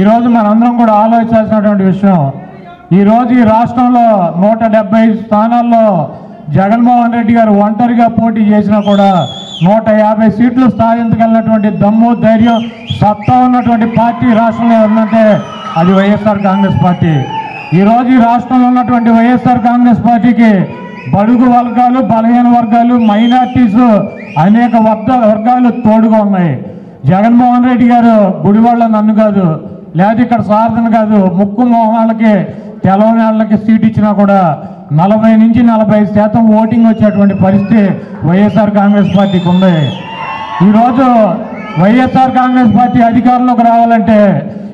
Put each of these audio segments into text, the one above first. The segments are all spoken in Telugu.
ఈరోజు మనందరం కూడా ఆలోచించాల్సినటువంటి విషయం ఈరోజు ఈ రాష్ట్రంలో నూట డెబ్బై స్థానాల్లో జగన్మోహన్ రెడ్డి గారు ఒంటరిగా పోటీ చేసినా కూడా నూట యాభై సీట్లు సాధించగలిగినటువంటి దమ్ము ధైర్యం సత్తా ఉన్నటువంటి పార్టీ రాష్ట్రంలో ఉందంటే అది వైఎస్ఆర్ కాంగ్రెస్ పార్టీ. ఈరోజు ఈ రాష్ట్రంలో ఉన్నటువంటి వైఎస్ఆర్ కాంగ్రెస్ పార్టీకి బడుగు వర్గాలు బలహీన వర్గాలు మైనార్టీస్ అనేక వర్గ వర్గాలు తోడుగా ఉన్నాయి. జగన్మోహన్ రెడ్డి గారు గుడివాళ్ళ నన్ను కాదు లేదా ఇక్కడ స్వార్థం కాదు ముక్కు మోహాలకి తెలవని వాళ్ళకి సీట్ ఇచ్చినా కూడా నలభై నుంచి నలభై శాతం ఓటింగ్ వచ్చేటువంటి పరిస్థితి వైఎస్ఆర్ కాంగ్రెస్ పార్టీకి ఉంది. ఈరోజు వైఎస్ఆర్ కాంగ్రెస్ పార్టీ అధికారంలోకి రావాలంటే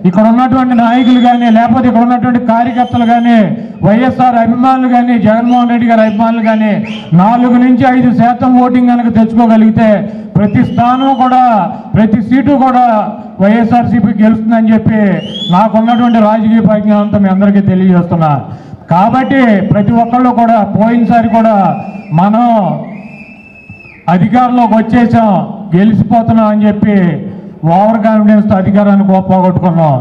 ఇక్కడ ఉన్నటువంటి నాయకులు కానీ లేకపోతే ఇక్కడ ఉన్నటువంటి కార్యకర్తలు కానీ వైఎస్ఆర్ అభిమానులు కానీ జగన్మోహన్ రెడ్డి గారి అభిమానులు కానీ నాలుగు నుంచి ఐదు శాతం ఓటింగ్ కనుక తెచ్చుకోగలిగితే ప్రతి స్థానం కూడా ప్రతి సీటు కూడా వైఎస్ఆర్సీపీ గెలుస్తుందని చెప్పి నాకున్నటువంటి రాజకీయ ప్రజ్ఞానంతో మీ అందరికీ తెలియజేస్తున్నా. కాబట్టి ప్రతి ఒక్కళ్ళు కూడా పోయినసారి కూడా మనం అధికారంలోకి వచ్చేసాం గెలిచిపోతున్నాం అని చెప్పి ఓవర్ కాన్ఫిడెన్స్తో అధికారాన్ని గొప్ప పోగొట్టుకున్నాం.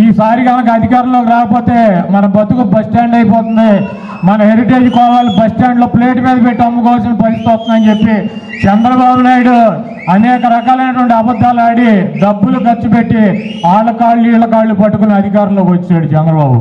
ఈసారి కనుక అధికారంలోకి రాకపోతే మన బతుకు బస్ స్టాండ్ అయిపోతుంది. మన హెరిటేజ్ కోవాలి బస్ స్టాండ్లో ప్లేట్ మీద పెట్టి అమ్ముకోవాల్సిన పరిస్థితి వస్తుందని చెప్పి చంద్రబాబు నాయుడు అనేక రకాలైనటువంటి అబద్ధాలు ఆడి డబ్బులు ఖర్చు పెట్టి వాళ్ళ కాళ్ళు వీళ్ళ కాళ్ళు పట్టుకుని అధికారంలోకి వచ్చాడు చంద్రబాబు.